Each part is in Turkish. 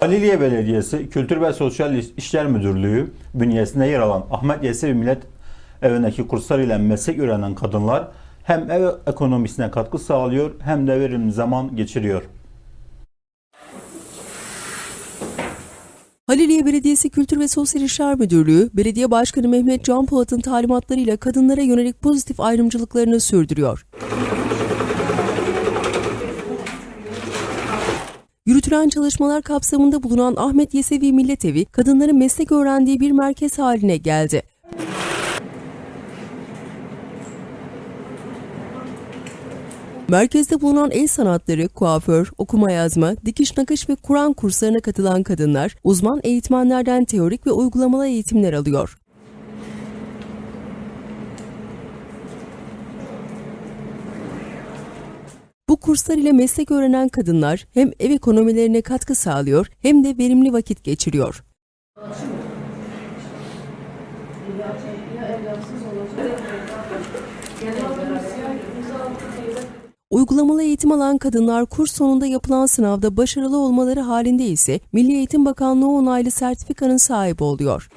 Haliliye Belediyesi Kültür ve Sosyal İşler Müdürlüğü bünyesinde yer alan Ahmet Yesevi Millet Evi'ndeki kurslar ile meslek öğrenen kadınlar hem ev ekonomisine katkı sağlıyor hem de verimli zaman geçiriyor. Haliliye Belediyesi Kültür ve Sosyal İşler Müdürlüğü, Belediye Başkanı Mehmet Can Polat'ın talimatlarıyla kadınlara yönelik pozitif ayrımcılıklarını sürdürüyor. Yürütülen çalışmalar kapsamında bulunan Ahmet Yesevi Millet Evi, kadınların meslek öğrendiği bir merkez haline geldi. Merkezde bulunan el sanatları, kuaför, okuma yazma, dikiş nakış ve Kur'an kurslarına katılan kadınlar, uzman eğitmenlerden teorik ve uygulamalı eğitimler alıyor. Bu kurslar ile meslek öğrenen kadınlar hem ev ekonomilerine katkı sağlıyor hem de verimli vakit geçiriyor. Uygulamalı eğitim alan kadınlar kurs sonunda yapılan sınavda başarılı olmaları halinde ise Milli Eğitim Bakanlığı onaylı sertifikanın sahibi oluyor.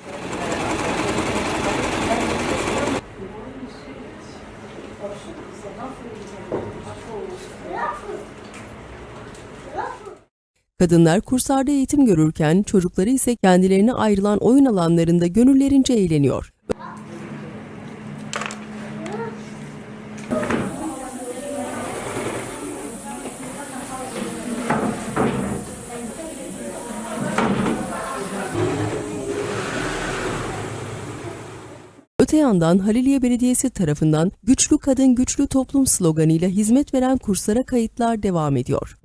Kadınlar kurslarda eğitim görürken çocukları ise kendilerine ayrılan oyun alanlarında gönüllerince eğleniyor. Öte yandan Haliliye Belediyesi tarafından Güçlü Kadın Güçlü Toplum sloganıyla hizmet veren kurslara kayıtlar devam ediyor.